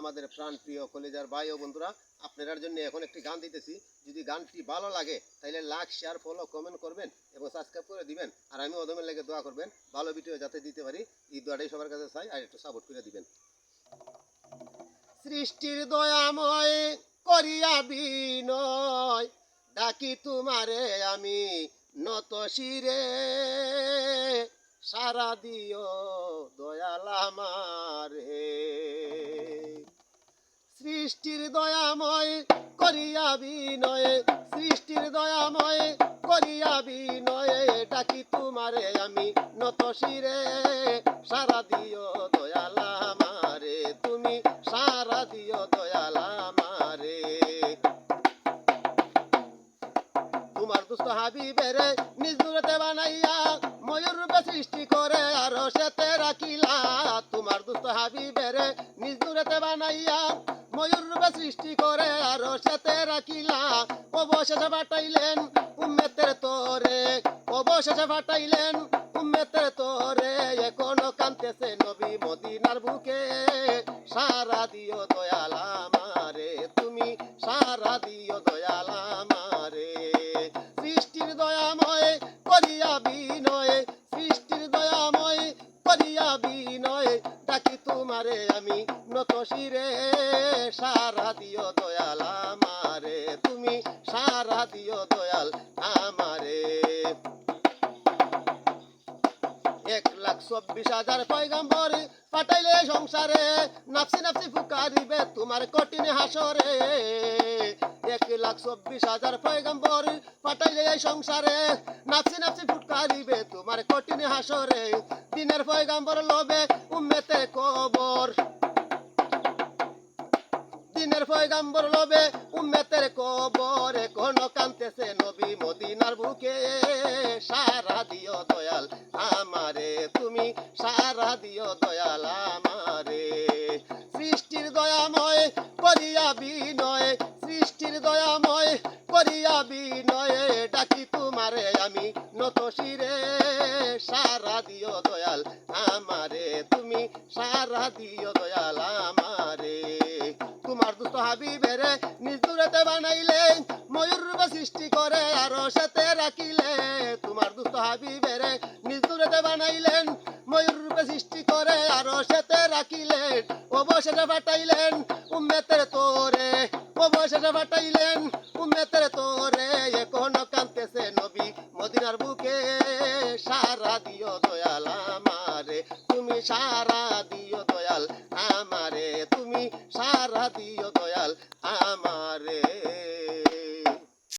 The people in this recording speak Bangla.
আমাদের প্রাণ প্রিয় কলেজার ভাই ও বন্ধুরা আপনার জন্য এখন একটি গান দিতেছি। যদি গানটি ভালো লাগে তাহলে লাইক শেয়ার ফলো কমেন্ট করবেন এবং সাবস্ক্রাইব করে দিবেন। আর আমি ওদমের লেগে দোয়া করবেন, ভালো ভিডিও যাতে দিতে পারি, এই দোয়াটাই সবার কাছে চাই, আর একটু সাপোর্ট করে দিবেন। সৃষ্টির দয়াময় করিয়া বিনয়, ডাকি তোমারে আমি নত শিরে। সারা দিও দয়াল সৃষ্টির দয়াময় করিয়া বিনয়, সৃষ্টির দয়াময় করিয়া বিনয় ডাকি তোমারে আমি নত শিরে? সারা দিও দয়াল আমারে, তুমি সারা দিও দয়াল আমারে। তোমার দুস্থ হাবিবেরে নিজ দূরতে বানাইয়া ময়ূর রূপে সৃষ্টি করে, আর সেতে রাখিলা। তোমার দুস্থ হাবিবেরে নিজ দূরতে বানাইয়া ময়ূর রূপে সৃষ্টি করে আর সেতে রাখিলা। অবশেষে পাঠাইলেন উম্মেতের তোরে। অবশেষে পাঠাইলেন উম্মেতের তোরে। এখনও কান্তেছে নবী মদিনার বুকে। সারা দিও দয়াল আমারে, তুমি সারা দিও দয়াল আমারে। সৃষ্টির দয়াময় করিয়া বিনয়, সৃষ্টির দয়াময় করিয়া বিনয়। তোমারে আমি নত শিরে, সারা দিও দয়াল আমারে। তুমি সারা দিও দয়াল আমারে। এক লাখ চব্বিশ হাজার পয়গাম্বর পাঠাইলে সংসারে নাকচি ফুকা দিবে তোমার কঠিন হাসরে। এক লাখ চব্বিশ হাজার পয়গাম্বর পাঠাইলে এই সংসারে। নাফসি নাফসি ফুকারিবে তোমার কঠিন হাসরে। দিনের পয়গাম্বর লবে উম্মেতে কবর। দিনের পয়গাম্বর লবে উম্মেতের কবর। কোন কান্তেছে নবী মদিনার বুকে। সারা দিও দয়াল আমারে, তুমি সারা দিও দয়াল করিয়া বিনয় ডাকি তোমারে আমি। নত শিরে, সারা দিও দয়াল আমারে। তুমি সারা দিও দয়াল আমারে। তোমার দুস্থ হাবিবেরে নিজ দূরেতে বানাইলে ময়ূর সৃষ্টি করে আর সাথে রাখিলে তোমার দুস্থ হাবিবেরে নিজ দূরেতে বানাইলেন ময়ূর রূপে সৃষ্টি করে আর সাথে রাখিলেন। অবশেষে পাঠাইলেন, উম্মেতের তোরে। অবশেষে পাঠাইলেন উম্মেতের তোরে এখন কান্তেছে নবী। মদিনার বুকে সারা দিও দয়াল আমারে, তুমি সারা দিও দয়াল আমারে, তুমি সারা দিও দয়াল